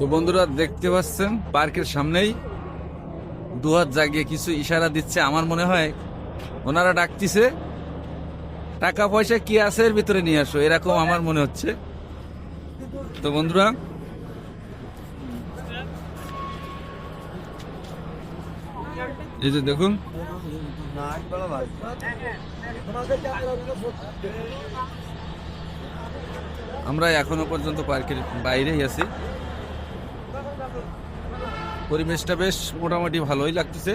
তো বন্ধুরা দেখতে পাচ্ছেন, পার্কের সামনেই দুহাত জাগিয়ে কিছু ইশারা দিচ্ছে আমার মনে হয়। ওনারা ডাকতিছে, টাকা পয়সা কি আছে এর ভিতরে নিয়ে আসো, এরকম আমার মনে হচ্ছে। তো বন্ধুরা, এই যে দেখুন। আমরা এখনও পর্যন্ত পার্কের বাইরেই আছি। পরিবেশটা বেশ মোটামুটি ভালোই লাগতেছে।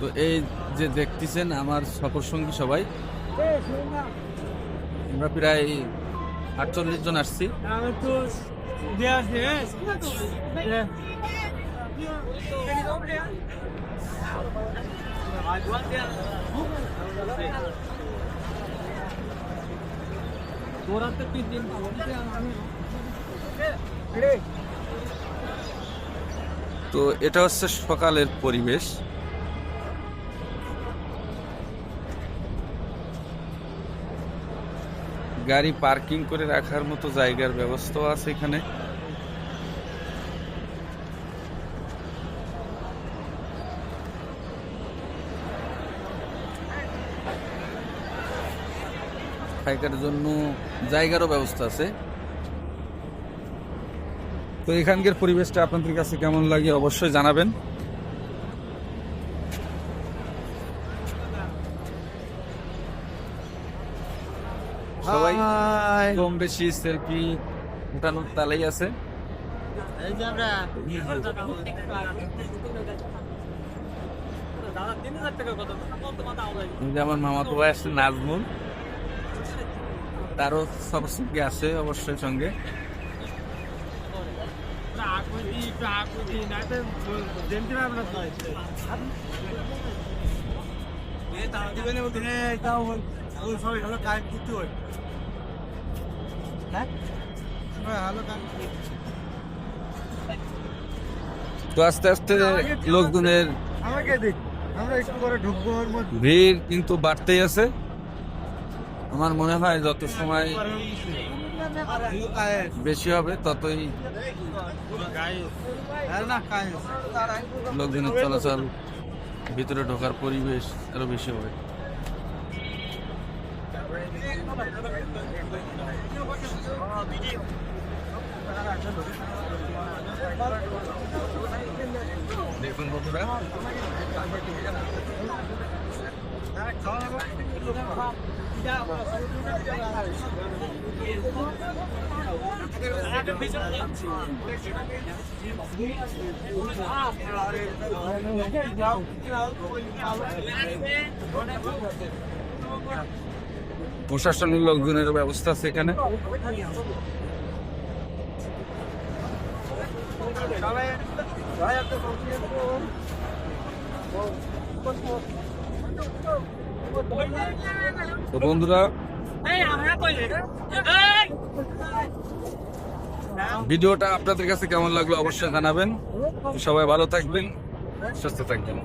তো এই যে দেখতেছেন আমার সফর সঙ্গী সবাই, আমরা প্রায় আটচল্লিশ জন আসছি। তো এটা হচ্ছে সকালের পরিবেশ। গাড়ি পার্কিং করে রাখার মতো জায়গার ব্যবস্থাও আছে এখানে। থাকার জন্য জায়গারও ব্যবস্থা আছে। তো এখানকার পরিবেশটা আপনাদের কাছে কেমন লাগে অবশ্যই জানাবেন। সবাই কম বেশি সেলফি উঠানোর তালেই আছে। আমরা আমার মামাতো ভাই আসছে নাজমুল। তারও সবার সঙ্গে আছে অবশ্যই সঙ্গে। তো আস্তে আস্তে লোকজনের ভিড় কিন্তু বাড়তেই আছে। আমার মনে হয় যত সময় বেশি হবে, ততই লোকজনের চলাচল ভিতরে ঢোকার পরিবেশ আরও বেশি হবে। দেখুন বন্ধুরা। প্রশাসনিক লোকজনের ব্যবস্থা আছে এখানে? তো বন্ধুরা ভিডিওটা আপনাদের কাছে কেমন লাগল অবশ্যই জানাবেন। সবাই ভালো থাকবেন সুস্থ থাকবেন।